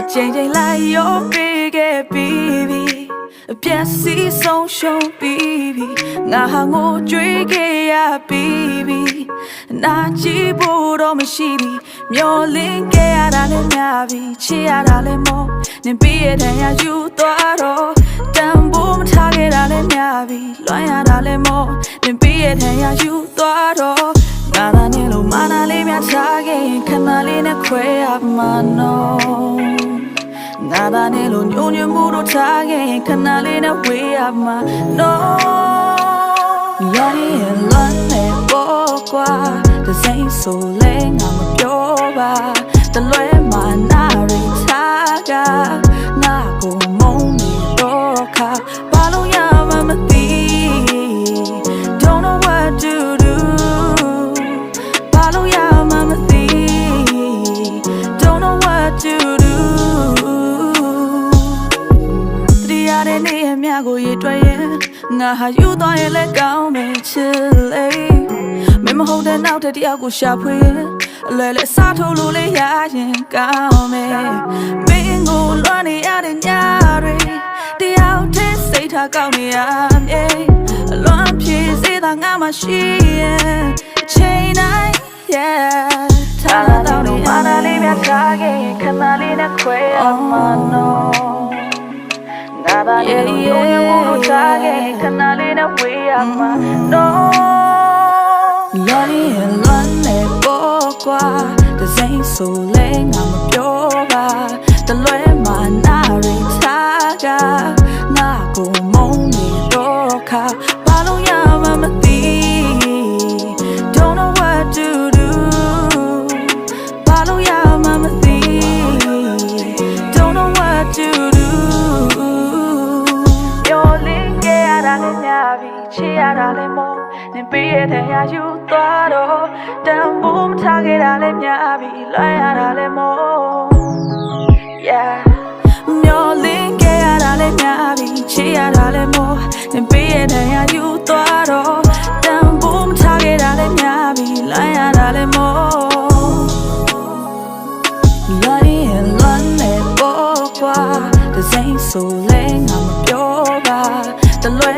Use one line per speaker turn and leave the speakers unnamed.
အချိန်ချိန်လိုက်ရောပေးခဲ့ပြီးပြီအပြည့်စီဆုံးရှုံးပြီးပြီငါဟာငိုကြွေးခဲ့ရပြီးပြီနာချီဖို့တော့မရှိဘူးမျောလင်းခဲ့ရတာလည်းများပြီချစ်ရတာလည်းမောနင်ပြည့်ရတဲ့ရယူသွားတော့တန်ဖိုးမထားခဲ့တာလည်းများပြီလွှမ်းရတာလည်းမောနင်ပြည့်ရတဲ့ရယူသွားတော့ မာနာလေးများချခဲ့ရင်ခဏလေးနဲ့ခွဲရမှာနော်ငါသာနေလို့ညိုညွမှုတို့ထားခဲ့ရင်ခဏလေးနဲ့ဝေးရမှာနော်ရောင်းရင်လွမ်းနေပေါ် င်ငါဟာယူသွားရင်လည်းကောင်းမယ်ချစ်လေမင်းမဟုတ်တဲ့နောက်တဲ့တယောက်ကိုရှာဖွေရင်အလွယ်လဲစားထုတ်လို့လေးရရင်ကောင်းမယ်မင်းကိုလွမ်းနေရတဲ့ညတွေတယောက်တည်းစိတ်ထားကောင်းနေရမြေအလွန်ဖြည့်စေတာငါမှရှိရင်အချိန်တိုင်း yeah ထားလာတော့ဒီမာနာလေးမြတ်ထားခဲ့ရင်ခဏလေးနဲ့ခွဲရမှာနော် ငါသာရဲ့ရုံးရုံးလို့ထားခဲ့ရင်ခဏလေးနဲ့ဝေးရမှာနော်လော်ရင်လွမ်းနေပေါ်ကွာတစိမ့်ဆိုလဲငါမပြောပါတလွဲမှာနာရီထားကငါကို တာလည်းမောနင်ပေးရတဲ့ရာယူသွားတော့တန်ဖိုးမထားခဲ့တာလည်းများပြီလွမ်းရတာလည်းမော Yeah မျောလင်းခဲ့ရတာလည်းများပြီချစ်ရတာလည်းမောနင်ပေးရတဲ့ရာယူသွားတော့တန်ဖိုးမထားခဲ့တာလည်းများပြီလွမ်းရတာလည်းမောလွန်ရင်လွန်နေပေါ်ကွာတစိမ့်ဆိုလဲငါမပြောပါတလွဲ